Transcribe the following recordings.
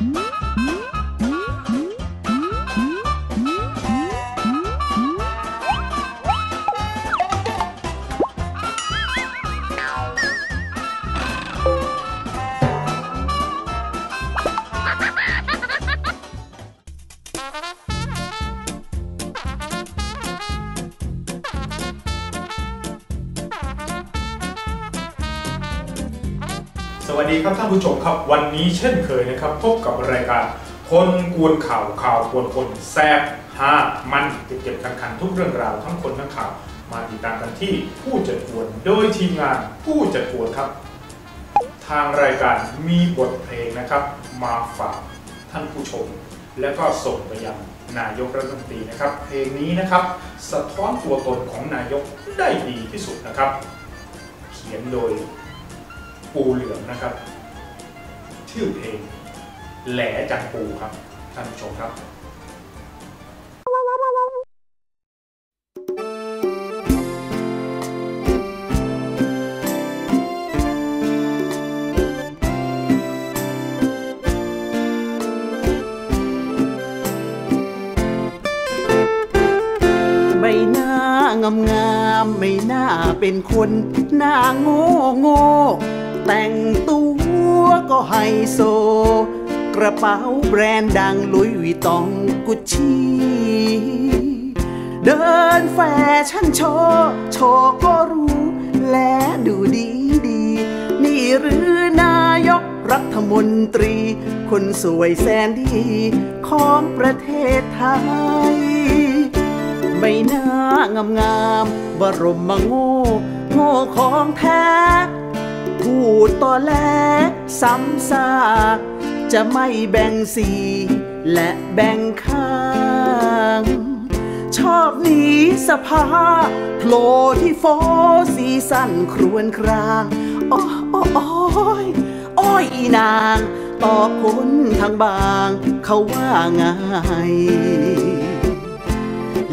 Mm-hmm. สวัสดีครับท่านผู้ชมครับ วันนี้เช่นเคยนะครับพบกับรายการคนกวนข่าวข่าวกวนคนแซ่บฮามันเก็บๆคันๆทุกเรื่องราวทั้งคนทั้งข่าวมาติดตามกันที่ผู้จัดกวนโดยทีมงานผู้จัดกวนครับ ทางรายการมีบทเพลงนะครับ มาฝากท่านผู้ชม และก็ส่งไปยังนายกรัฐมนตรีนะครับ เพลงนี้นะครับ สะท้อนตัวตนของนายกได้ดีที่สุดนะครับ เขียนโดย ปูเหลืองนะครับ ชื่อเพลงแหลจันปูครับท่านผู้ชมครับใบหน้างามงามไม่น่าเป็นคนหน้าโง่โง่ แต่งตัวก็ไฮโซ กระเป๋าแบรนด์ดังลุยวิตองกุชชี่เดินแฟชั่นโชว์โชว์ก็รู้ และดูดีดี นี่หรือนายกรัฐมนตรี คนสวยแสนดี ของประเทศไทย ใบหน้างามงามบรมมาโง่โง่ของแท้ พูดต่อแลซ้ำซากจะไม่แบ่งสีและแบ่งข้าง ชอบหนีสภาโผล่ที่โฟสีสั้นครวนครางโอ้โอ้โอ้ยโอ้ยอีนางตอบคนทางบางเขาว่าไง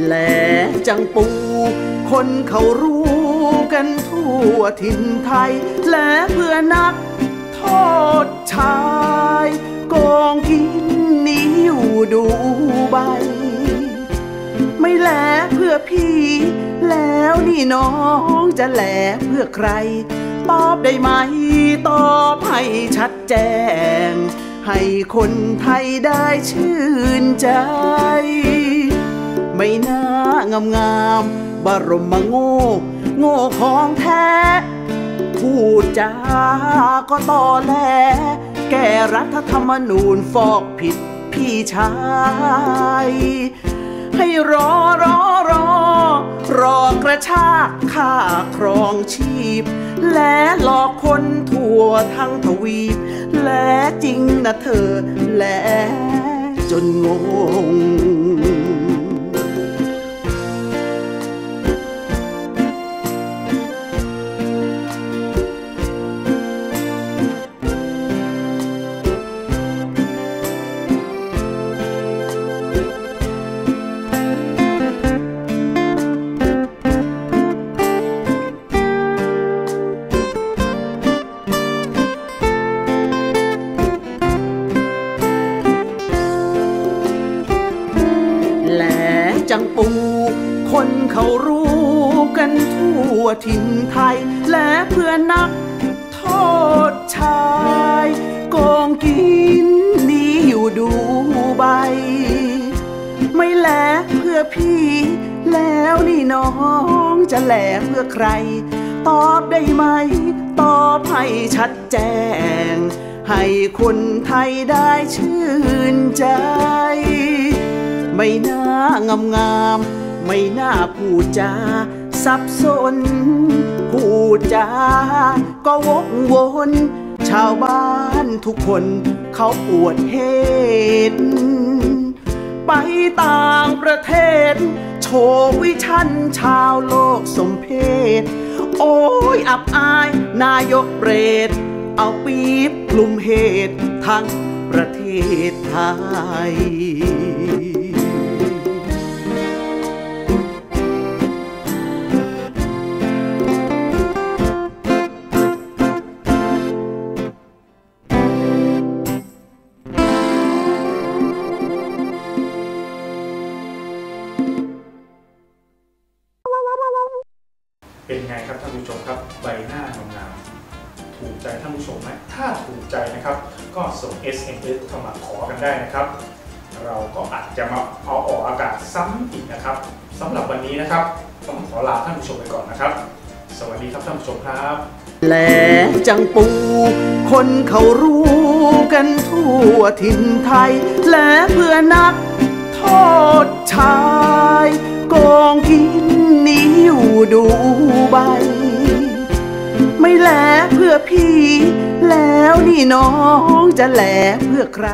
และจังปู คนเขารู้ กันทั่วถิ่นไทย และเพื่อนักโทษชายกองกินนีอยู่ดูใบ ไม่แลเพื่อพี่ แล้วนี่น้องจะแลเพื่อใคร ตอบได้ไหม ตอบให้ชัดแจ้ง ให้คนไทยได้ชื่นใจ ไม่น่างามงามบรมมาโง่ โง่ของแท้ พูดจาก็ตอแหลแก้รัฐธรรมนูญฟอกผิดพี่ชาย ให้รอรอรอ รอกระชากค่าครองชีพ และหลอกคนทั่วทั้งทวีป และจริงนะเธอ และจนงง จังปู คนเขารู้กันทั่วถิ่นไทย และเพื่อนนักโทษชายกองกินนีอยู่ดูใบ ไม่แลเพื่อพี่ แล้วนี่น้องจะแลเพื่อใคร ตอบได้ไหม ตอบให้ชัดแจ้งให้คนไทยได้ชื่นใจ ไม่น่างามงามไม่น่าพูดจาสับสนพูดจาก็วกวนชาวบ้านทุกคนเขาปวดเหตุไปต่างประเทศ โชว์วิชันชาวโลกสมเพศ โอ้ยอับอายนายกเปรต เอาปี๊บคลุมเหตุทั้งประเทศไทย ใจนะครับ ก็ส่ง SMS เข้ามาขอกันได้นะครับ เราก็อาจจะมาเอาออกอากาศซ้ำอีกนะครับสำหรับวันนี้นะครับ ต้องขอลาท่านผู้ชมไปก่อนนะครับ สวัสดีครับท่านผู้ชมครับแหลจังปู คนเขารู้กันทั่วถิ่นไทย และเพื่อนักโทษชายโกองกินหนีอยู่ดูใบ ไม่แลเพื่อพี่ แล้วนี่น้องจะแลเพื่อใคร